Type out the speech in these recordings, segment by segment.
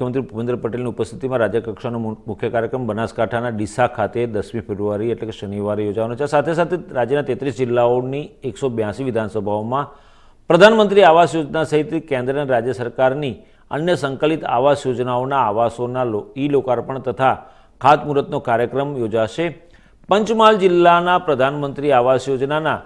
મુખ્યમંત્રી ભૂપેન્દ્ર પટેલની ઉપસ્થિતિમાં રાજ્યકક્ષાનો મુખ્ય કાર્યક્રમ બનાસકાંઠાના ડીસા ખાતે દસમી ફેબ્રુઆરી એટલે કે શનિવારે યોજાવાનો છે. સાથે સાથે રાજ્યના તેત્રીસ જિલ્લાઓની એકસો બ્યાસી વિધાનસભાઓમાં પ્રધાનમંત્રી આવાસ યોજના સહિત કેન્દ્ર અને રાજ્ય સરકારની અન્ય સંકલિત આવાસ યોજનાઓના આવાસોના ઈ લોકાર્પણ તથા ખાતમુહૂર્તનો કાર્યક્રમ યોજાશે. પંચમહાલ જિલ્લાના પ્રધાનમંત્રી આવાસ યોજનાના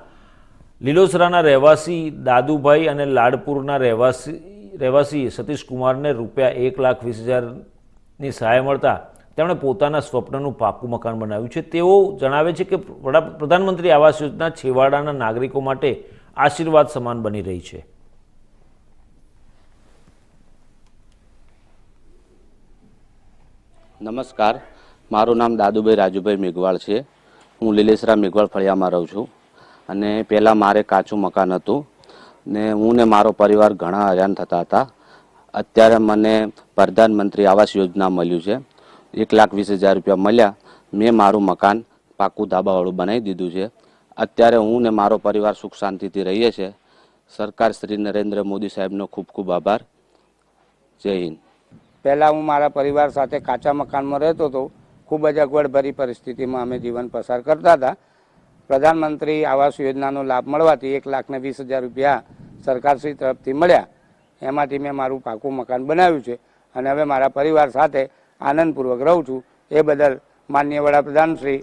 લીલોસરાના રહેવાસી દાદુભાઈ અને લાડપુરના રહેવાસી રહેવાસી સતીશ કુમારને રૂપિયા એક લાખ વીસ હજારની સહાય મળતા તેમણે પોતાના સ્વપ્નનું પાકું મકાન બનાવ્યું છે. તેઓ જણાવે છે કે વડા પ્રધાનમંત્રી આવાસ યોજના છેવાડાના નાગરિકો માટે આશીર્વાદ સમાન બની રહી છે. નમસ્કાર. મારું નામ દાદુભાઈ રાજુભાઈ મેઘવાળ છે. હું લીલેસરા મેઘવાળ ફળિયામાં રહું છું. અને પહેલાં મારે કાચું મકાન હતું. ને હું ને મારો પરિવાર ઘણા હેરાન થતા હતા. અત્યારે મને પ્રધાનમંત્રી આવાસ યોજના મળ્યું છે. એક લાખ વીસ હજાર રૂપિયા મળ્યા. મેં મારું મકાન પાકું ધાબાવાળું બનાવી દીધું છે. અત્યારે હું ને મારો પરિવાર સુખ શાંતિથી રહીએ છીએ. સરકાર શ્રી નરેન્દ્ર મોદી સાહેબનો ખૂબ ખૂબ આભાર. જય હિન્દ. પહેલાં હું મારા પરિવાર સાથે કાચા મકાનમાં રહેતો હતો. ખૂબ જ અગવડભરી પરિસ્થિતિમાં અમે જીવન પસાર કરતા હતા. પ્રધાનમંત્રી આવાસ યોજનાનો લાભ મળવાથી એક લાખને વીસ હજાર રૂપિયા સરકારશ્રી તરફથી મળ્યા. એમાંથી મેં મારું પાકું મકાન બનાવ્યું છે અને હવે મારા પરિવાર સાથે આનંદપૂર્વક રહું છું. એ બદલ માન્ય વડાપ્રધાન શ્રી